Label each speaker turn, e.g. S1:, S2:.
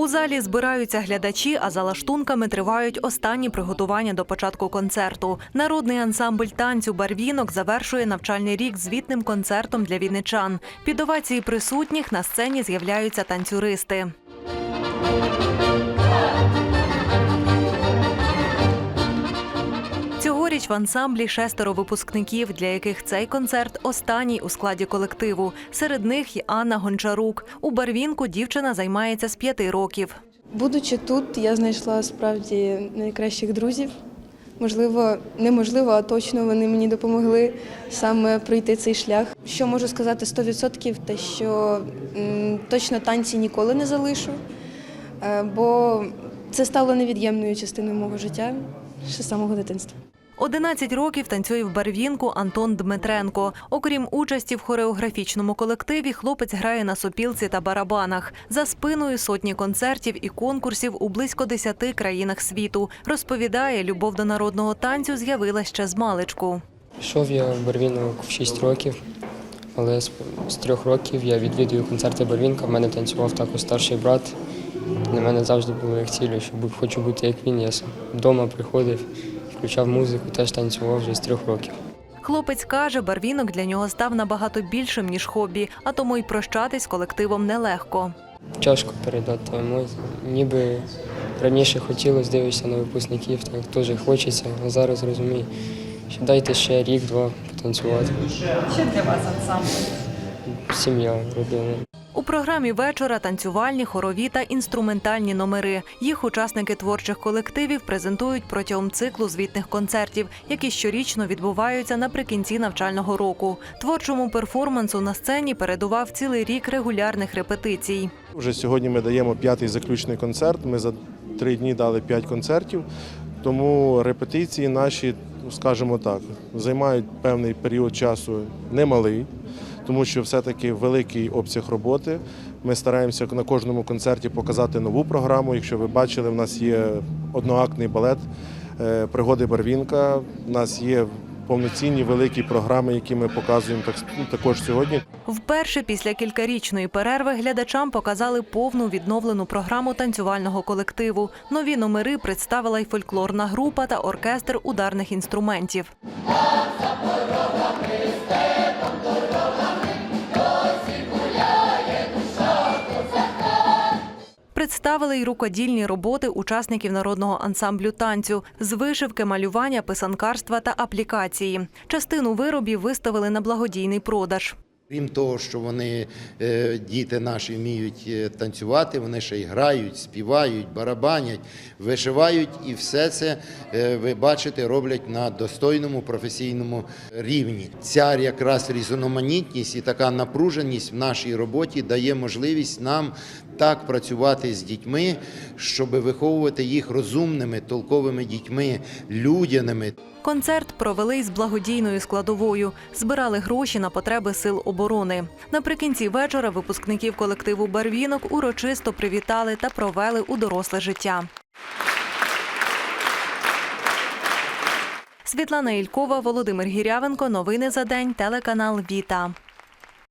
S1: У залі збираються глядачі, а за лаштунками тривають останні приготування до початку концерту. Народний ансамбль танцю Барвінок завершує навчальний рік звітним концертом для вінничан. Під овації присутніх на сцені з'являються танцюристи. Цьогоріч в ансамблі шестеро випускників, для яких цей концерт останній у складі колективу. Серед них і Анна Гончарук. У барвінку дівчина займається з п'яти років.
S2: Будучи тут, я знайшла справді найкращих друзів. Можливо, неможливо, а точно вони мені допомогли саме пройти цей шлях. Що можу сказати 100%, те, що точно танці ніколи не залишу, е, бо це стало невід'ємною частиною мого життя ще з самого дитинства.
S1: 11 років танцює в барвінку Антон Дмитренко. Окрім участі в хореографічному колективі, хлопець грає на сопілці та барабанах. За спиною сотні концертів і конкурсів у близько 10 країнах світу. Розповідає, любов до народного танцю з'явилася ще з маличку.
S3: Пішов я в Барвінок в 6 років, але з, трьох років я відвідую концерти Барвінка. В мене танцював також старший брат. Для мене завжди було як ціль, що хочу бути як він. Я вдома приходив, включав музику, теж танцював вже з трьох років.
S1: Хлопець каже, барвінок для нього став набагато більшим, ніж хобі, а тому й прощатись з колективом нелегко.
S3: Тяжко передати емоції. Ніби раніше хотілося дивитися на випускників, так теж хочеться, а зараз розумію, що дайте ще рік-два потанцювати.
S1: Що для вас ансамбль?
S3: Сім'я, родина.
S1: У програмі вечора танцювальні, хорові та інструментальні номери. Їх учасники творчих колективів презентують протягом циклу звітних концертів, які щорічно відбуваються наприкінці навчального року. Творчому перформансу на сцені передував цілий рік регулярних репетицій.
S4: Вже сьогодні ми даємо п'ятий заключний концерт. Ми за три дні дали п'ять концертів, тому репетиції наші, ну, скажімо так, займають певний період часу немалий, тому що все-таки великий обсяг роботи. Ми стараємося на кожному концерті показати нову програму. Якщо ви бачили, в нас є одноактний балет е, Пригоди Барвінка. У нас є повноцінні великі програми, які ми показуємо так- також сьогодні.
S1: Вперше після кількарічної перерви глядачам показали повну відновлену програму танцювального колективу. Нові номери представила й фольклорна група та оркестр ударних інструментів. Представили й рукодільні роботи учасників народного ансамблю танцю з вишивки, малювання, писанкарства та аплікації. Частину виробів виставили на благодійний продаж.
S5: Крім того, що вони, е, діти наші, вміють е, танцювати, вони ще й грають, співають, барабанять, вишивають, і все це е, ви бачите, роблять на достойному професійному рівні. Ця якраз різноманітність і така напруженість в нашій роботі дає можливість нам так працювати з дітьми, щоб виховувати їх розумними, толковими дітьми, людяними.
S1: Концерт провели із благодійною складовою. Збирали гроші на потреби сил оборони. Наприкінці вечора випускників колективу Барвінок урочисто привітали та провели у доросле життя. Світлана Ількова, Володимир Гірявенко. Новини за день. Телеканал Віта.